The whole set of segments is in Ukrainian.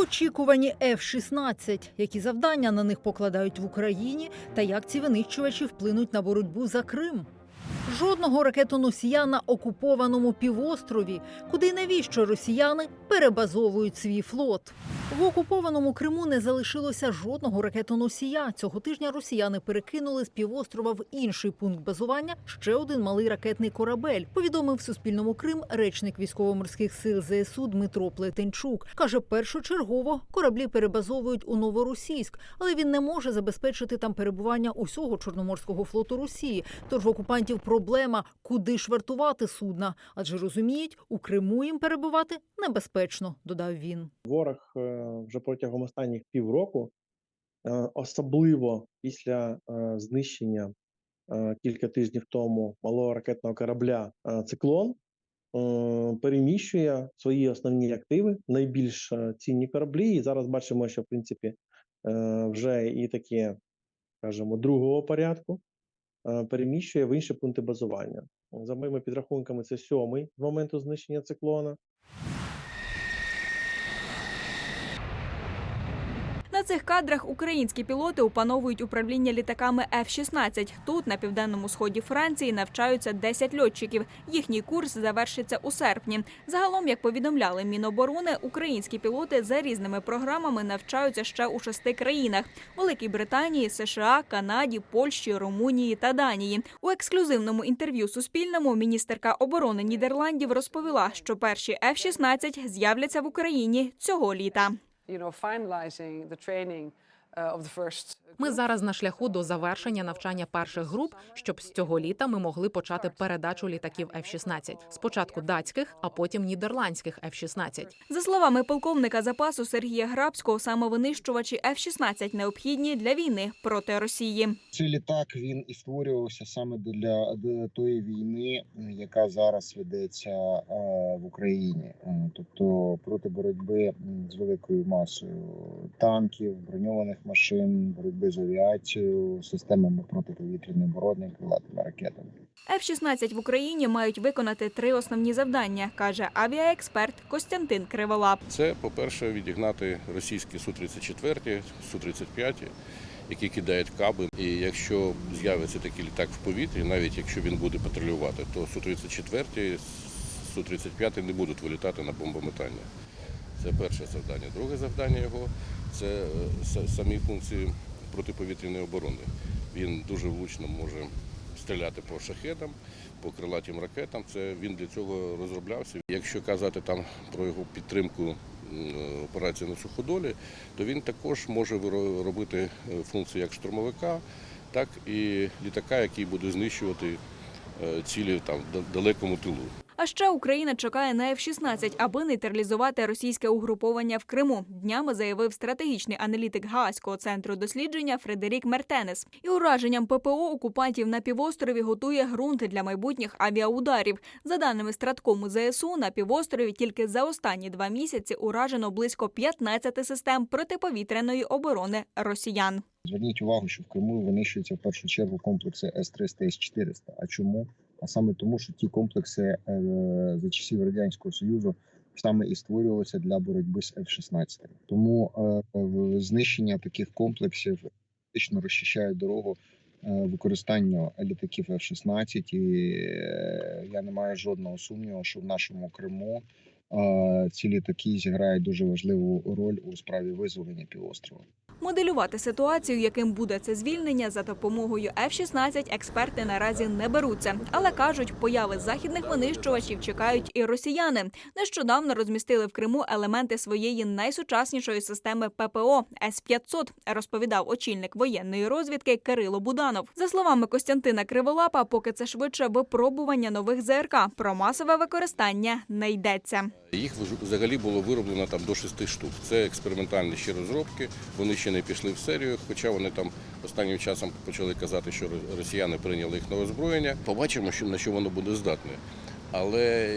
очікуванні F-16, які завдання на них покладають в Україні, та як ці винищувачі вплинуть на боротьбу за Крим. Жодного ракетоносія на окупованому півострові, куди й навіщо росіяни перебазовують свій флот. В окупованому Криму не залишилося жодного ракетоносія. Цього тижня росіяни перекинули з півострова в інший пункт базування ще один малий ракетний корабель. Повідомив Суспільному Крим речник військово-морських сил ЗСУ Дмитро Плетенчук. каже, першочергово кораблі перебазовують у Новоросійськ, але він не може забезпечити там перебування усього чорноморського флоту Росії. Тож в окупантів проблема, куди ж вартувати судна, адже розуміють, у Криму їм перебувати небезпечно, додав він. Ворог е, вже протягом останніх півроку, е, особливо після е, знищення кілька тижнів тому малого ракетного корабля Циклон, переміщує свої основні активи, найбільш цінні кораблі. І зараз бачимо, що в принципі вже і такі, скажімо, другого порядку переміщує в інші пункти базування. За моїми підрахунками, це сьомий з моменту знищення циклона. Цих кадрах українські пілоти опановують управління літаками F-16. Тут, на південному сході Франції, навчаються 10 льотчиків. Їхній курс завершиться у серпні. Загалом, як повідомляли Міноборони, українські пілоти за різними програмами навчаються ще у шести країнах: Великій Британії, США, Канаді, Польщі, Румунії та Данії. У ексклюзивному інтерв'ю Суспільному міністерка оборони Нідерландів розповіла, що перші F-16 з'являться в Україні цього літа. You know, finalizing the training first. Ми зараз на шляху до завершення навчання перших груп, щоб з цього літа ми могли почати передачу літаків F-16. Спочатку датських, а потім нідерландських F-16. За словами полковника запасу Сергія Грабського, саме винищувачі F-16 необхідні для війни проти Росії. Цей літак він і створювався саме для, для тої війни, яка зараз ведеться е, в Україні, Е, тобто проти боротьби з великою масою танків, броньованих машин, боротьби з авіацією, системами протиповітряної оборони, крилатими ракетами. F-16 в Україні мають виконати три основні завдання, каже авіаексперт Костянтин Криволап. Це, по-перше, відігнати російські Су-34, Су-35, які кидають каби. І якщо з'явиться такий літак в повітрі, навіть якщо він буде патрулювати, то Су-34, Су-35 не будуть вилітати на бомбометання. Це перше завдання. Друге завдання його це е, самі функції протиповітряної оборони. Він дуже влучно може стріляти по шахедам, по крилатим ракетам. Це він для цього розроблявся. Якщо казати там про його підтримку операції на суходолі, то він також може робити е, функцію як штурмовика, так і літака, який буде знищувати е, цілі там в далекому тилу. А ще Україна чекає на F-16, аби нейтралізувати російське угруповання в Криму. Днями заявив стратегічний аналітик Гаазького центру дослідження Фредерік Мертенес. І ураженням ППО окупантів на півострові готує ґрунт для майбутніх авіаударів. За даними Страткому ЗСУ, на півострові тільки за останні два місяці уражено близько 15 систем протиповітряної оборони росіян. Зверніть увагу, що в Криму винищуються в першу чергу комплекси С-300 С-400. А чому? А саме тому, що ті комплекси е, за часів радянського союзу саме і створювалися для боротьби з F-16. Тому е, знищення таких комплексів фактично розчищає дорогу е, використанню літаків F-16. І е, я не маю жодного сумніву, що в нашому Криму е, ці літаки зіграють дуже важливу роль у справі визволення півострова. Моделювати ситуацію, яким буде це звільнення за допомогою F-16, експерти наразі не беруться, але кажуть, появи західних винищувачів чекають і росіяни. Нещодавно розмістили в Криму елементи своєї найсучаснішої системи ППО С-500, розповідав очільник воєнної розвідки Кирило Буданов. За словами Костянтина Криволапа, поки це швидше випробування нових ЗРК, про масове використання не йдеться. Їх взагалі було вироблено там до шести штук. Це експериментальні ще розробки. Вони ще не пішли в серію, хоча вони там останнім часом почали казати, що росіяни прийняли їх на озброєння. Побачимо, що на що воно буде здатне. Але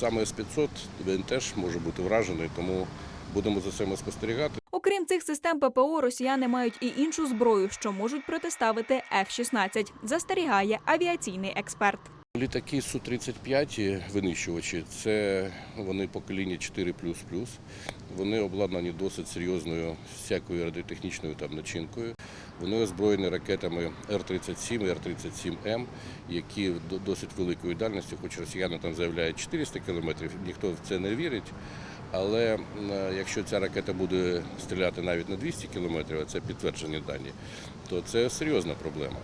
саме С-500 він теж може бути вражений, тому будемо за цим спостерігати. Окрім цих систем ППО, росіяни мають і іншу зброю, що можуть протиставити F-16, застерігає авіаційний експерт. Літаки Су-35 винищувачі це вони покоління 4 Вони обладнані досить серйозною всякою радіотехнічною там начинкою. Вони озброєні ракетами Р-37 і Р-37М, які до- досить великої дальності, хоч росіяни там заявляють 400 кілометрів, ніхто в це не вірить. Але якщо ця ракета буде стріляти навіть на 200 кілометрів, а це підтверджені дані, то це серйозна проблема.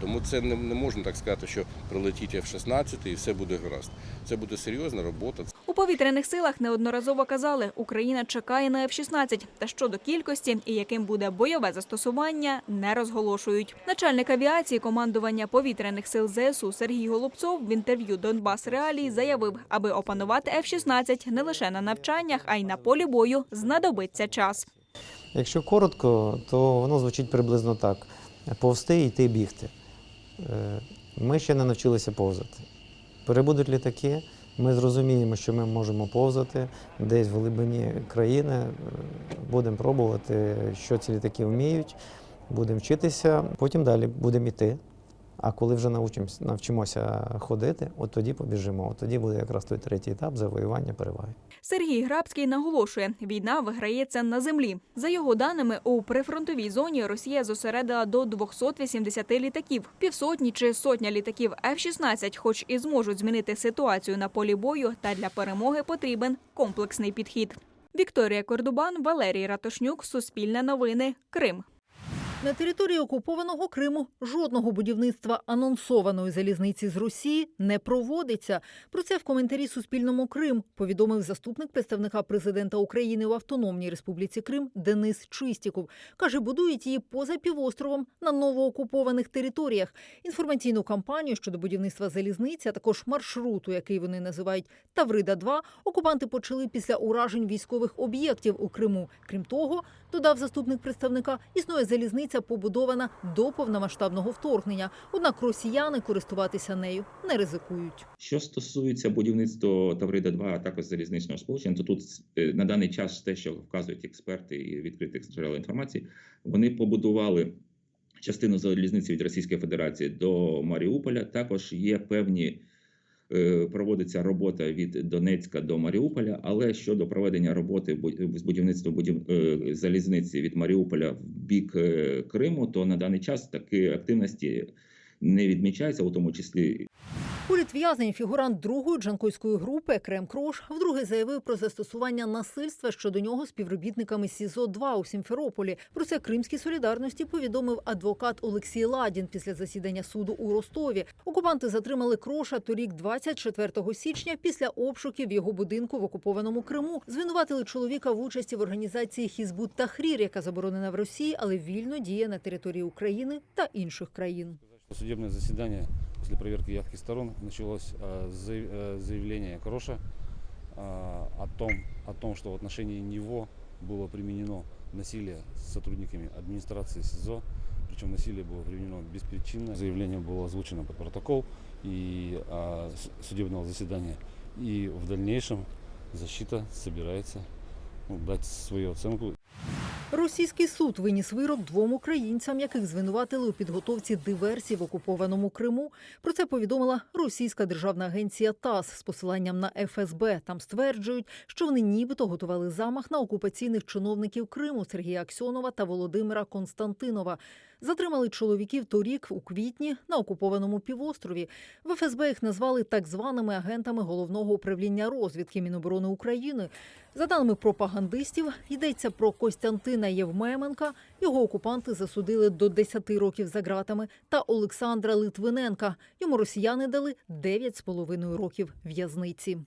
Тому це не, не можна так сказати, що прилетіть F-16 і все буде гаразд. Це буде серйозна робота. У повітряних силах неодноразово казали, Україна чекає на F-16. Та щодо кількості і яким буде бойове застосування, не розголошують. Начальник авіації командування повітряних сил ЗСУ Сергій Голубцов в інтерв'ю Донбас Реалії заявив, аби опанувати F-16 не лише на навчаннях, а й на полі бою знадобиться час. Якщо коротко, то воно звучить приблизно так: повсти, йти, бігти. Е, Ми ще не навчилися повзати. Перебудуть літаки, ми зрозуміємо, що ми можемо повзати десь в глибині країни. Е, Будемо пробувати, що ці літаки вміють, будемо вчитися, потім далі будемо йти. А коли вже навчимось- навчимося ходити, от тоді побіжимо. От тоді буде якраз той третій етап завоювання переваги. Сергій Грабський наголошує, війна виграється на землі. За його даними, у прифронтовій зоні Росія зосередила до 280 літаків. Півсотні чи сотня літаків F-16 хоч і зможуть змінити ситуацію на полі бою, та для перемоги потрібен комплексний підхід. Вікторія Кордубан, Валерій Ратошнюк, Суспільне новини, Крим. На території окупованого Криму жодного будівництва анонсованої залізниці з Росії не проводиться. Про це в коментарі Суспільному Крим повідомив заступник представника президента України в Автономній Республіці Крим Денис Чистіков. Каже, будують її поза півостровом на новоокупованих територіях. Інформаційну кампанію щодо будівництва залізниці, а також маршруту, який вони називають Таврида 2 окупанти почали після уражень військових об'єктів у Криму. Крім того, додав заступник представника, існує залізниця, побудована до повномасштабного вторгнення. Однак росіяни користуватися нею не ризикують. Що стосується будівництва Таврида 2 а також залізничного сполучення, то тут е, на даний час те, що вказують експерти і відкритих джерел інформації, вони побудували частину залізниці від Російської Федерації до Маріуполя. Також є певні. Е, Проводиться робота від Донецька до Маріуполя, але щодо проведення роботи з будівництва будів... е, залізниці від Маріуполя в бік е, Криму, то на даний час такі активності не відмічаються, у тому числі Політв'язень, фігурант другої джанкойської групи Екрем Крош вдруге заявив про застосування насильства щодо нього співробітниками СІЗО 2 у Сімферополі. Про це Кримській солідарності повідомив адвокат Олексій Ладін після засідання суду у Ростові. Окупанти затримали Кроша торік, 24 січня, після обшуків його будинку в окупованому Криму. Звинуватили чоловіка в участі в організації Хізбут Тахрір, яка заборонена в Росії, але вільно діє на території України та інших країн. Судебное заседание после проверки явки сторон началось заяв- э, заявления Кроша а, о том, о том, что в отношении него было применено насилие с сотрудниками администрации СИЗО. Причем насилие было применено беспричинно. Заявление было озвучено под протокол и а, судебного заседания. И в дальнейшем защита собирается ну, дать свою оценку Російський суд виніс вирок двом українцям, яких звинуватили у підготовці диверсій в окупованому Криму. Про це повідомила російська державна агенція ТАСС з посиланням на ФСБ. Там стверджують, що вони нібито готували замах на окупаційних чиновників Криму Сергія Аксьонова та Володимира Константинова. Затримали чоловіків торік у квітні на окупованому півострові. В ФСБ їх назвали так званими агентами головного управління розвідки Міноборони України. За даними пропагандистів, йдеться про Костянтина Євмеменка. Його окупанти засудили до 10 років за ґратами, та Олександра Литвиненка. Йому росіяни дали 9,5 років в'язниці.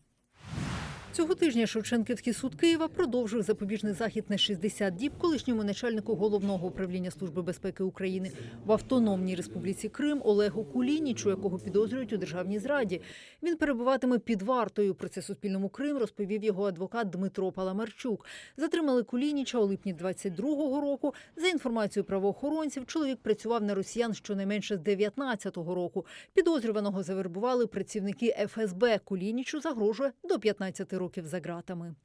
Цього тижня Шевченківський суд Києва продовжив запобіжний захід на 60 діб колишньому начальнику головного управління Служби безпеки України в Автономній Республіці Крим Олегу Кулінічу, якого підозрюють у державній зраді. Він перебуватиме під вартою. Про це Суспільному Крим розповів його адвокат Дмитро Паламарчук. Затримали Кулініча у липні 22-го року. За інформацією правоохоронців, чоловік працював на росіян щонайменше з 19-го року. Підозрюваного завербували працівники ФСБ. Кулінічу загрожує до 15 років за ґратами.